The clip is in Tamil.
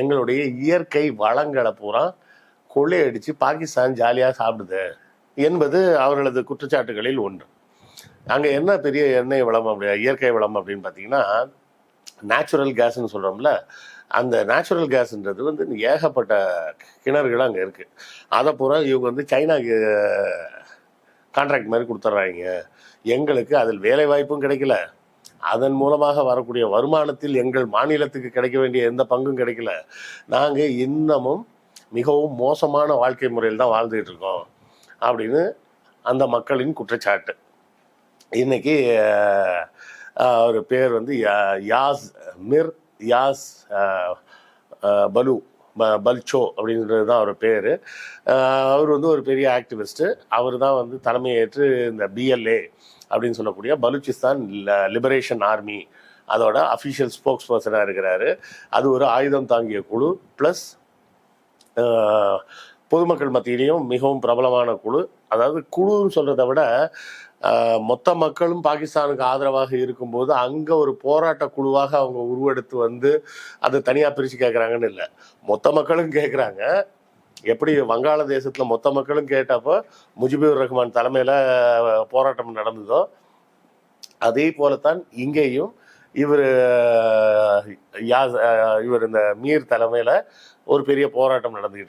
எங்களுடைய இயற்கை வளங்களை பூரா கொள்ளையடிச்சு பாகிஸ்தான் ஜாலியாக சாப்பிடுது என்பது அவர்களது குற்றச்சாட்டுகளில் ஒன்று. அங்கே என்ன பெரிய எண்ணெய் வளம் அப்படி இயற்கை வளம் அப்படின்னு பார்த்தீங்கன்னா நேச்சுரல் கேஸ்ன்னு சொல்கிறோம்ல அந்த நேச்சுரல் கேஸ்ன்றது வந்து ஏகப்பட்ட கிணறுகள் அங்கே இருக்குது அதை பூரா இவங்க வந்து சைனாக்கு கான்ட்ராக்ட் மாதிரி கொடுத்துட்றாங்க எங்களுக்கு அதில் வேலை வாய்ப்பும் கிடைக்கல. அதன் மூலமாக வரக்கூடிய வருமானத்தில் எங்கள் மாநிலத்துக்கு கிடைக்க வேண்டிய எந்த பங்கும் கிடைக்கல. நாங்கள் இன்னமும் மிகவும் மோசமான வாழ்க்கை முறையில் தான் வாழ்ந்துட்டு இருக்கோம் அப்படின்னு அந்த மக்களின் குற்றச்சாட்டு. இன்னைக்கு அவர் பேர் வந்து யா- யாஸ் மிர் யாஸ் பலு. ப- பல்ச்சோ அப்படின்றது தான் அவர் பேர். அவர் வந்து ஒரு பெரிய ஆக்டிவிஸ்ட்டு. அவர் தான் வந்து தலைமையேற்று இந்த பிஎல்ஏ அப்படின்னு சொல்லக்கூடிய பலூச்சிஸ்தான் லிபரேஷன் ஆர்மி அதோட அஃபிஷியல் ஸ்போக்ஸ் பர்சனாக இருக்கிறாரு. அது ஒரு ஆயுதம் தாங்கிய குழு ப்ளஸ் பொதுமக்கள் மத்தியிலையும் மிகவும் பிரபலமான குழு. அதாவது குழுன்னு சொல்கிறத விட மொத்த மக்களும் பாகிஸ்தானுக்கு ஆதரவாக இருக்கும்போது அங்கே ஒரு போராட்ட குழுவாக அவங்க உருவெடுத்து வந்து அது தனியாக பிரித்து கேட்குறாங்கன்னு இல்லை. மொத்த மக்களும் கேட்குறாங்க எப்படி வங்காளதேசத்தில் மொத்த மக்களும் கேட்டப்போ முஜிபுர் ரஹ்மான் தலைமையில் போராட்டம் நடந்ததோ அதே போலத்தான் இங்கேயும் இவர் இவர் இந்த மீர் தலைமையில் ஒரு பெரிய போராட்டம் நடந்துகிட்டு